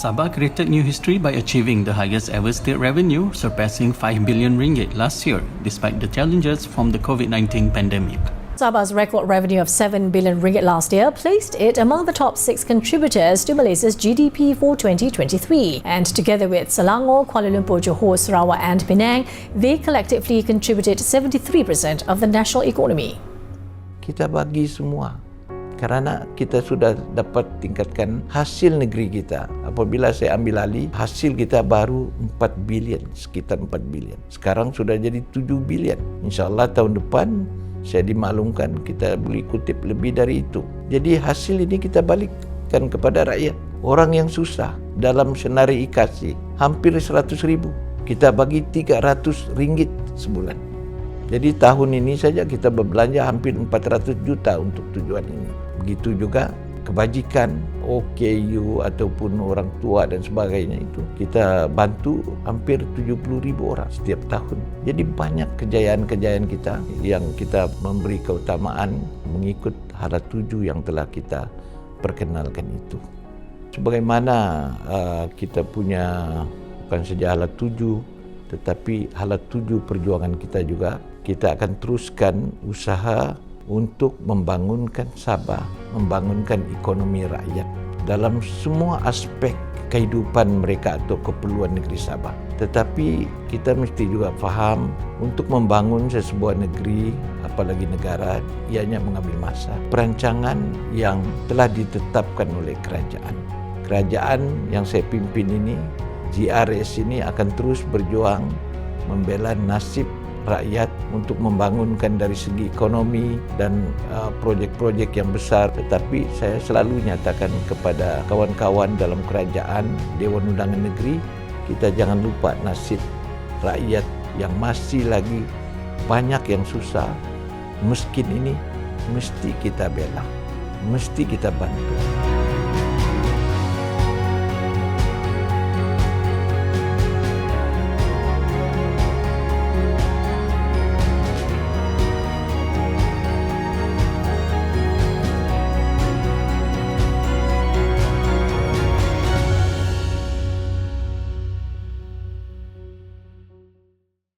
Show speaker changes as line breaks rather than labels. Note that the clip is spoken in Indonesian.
Sabah created new history by achieving the highest ever state revenue, surpassing 5 billion ringgit last year, despite the challenges from the COVID-19 pandemic.
Sabah's record revenue of 7 billion ringgit last year placed it among the top six contributors to Malaysia's GDP for 2023. And together with Selangor, Kuala Lumpur, Johor, Sarawak, and Penang, they collectively contributed 73% of the national economy.
Kita bagi semua kerana kita sudah dapat tingkatkan hasil negeri kita. Apabila saya ambil alih, hasil kita baru 4 bilion, sekitar 4 bilion. Sekarang sudah jadi 7 bilion. InsyaAllah tahun depan saya dimaklumkan kita boleh kutip lebih dari itu. Jadi hasil ini kita balikkan kepada rakyat. Orang yang susah dalam senari ikasi hampir 100 ribu. Kita bagi 300 ringgit sebulan. Jadi tahun ini saja kita berbelanja hampir 400 juta untuk tujuan ini. Begitu juga kebajikan OKU ataupun orang tua dan sebagainya itu kita bantu hampir 70 ribu orang setiap tahun. Jadi banyak kejayaan-kejayaan kita yang kita memberi keutamaan mengikut halat tuju yang telah kita perkenalkan itu. Sebagaimana uh, kita punya bukan saja halat tuju tetapi halat tuju perjuangan kita juga kita akan teruskan usaha untuk membangunkan Sabah, membangunkan ekonomi rakyat dalam semua aspek kehidupan mereka atau keperluan negeri Sabah. Tetapi kita mesti juga faham untuk membangun sesebuah negeri, apalagi negara, ianya mengambil masa. Perancangan yang telah ditetapkan oleh kerajaan. Kerajaan yang saya pimpin ini, GRS ini akan terus berjuang membela nasib rakyat untuk membangunkan dari segi ekonomi dan uh, projek-projek yang besar. Tetapi saya selalu nyatakan kepada kawan-kawan dalam kerajaan Dewan Undangan Negeri kita jangan lupa nasib rakyat yang masih lagi banyak yang susah. Miskin ini mesti kita bela mesti kita bantu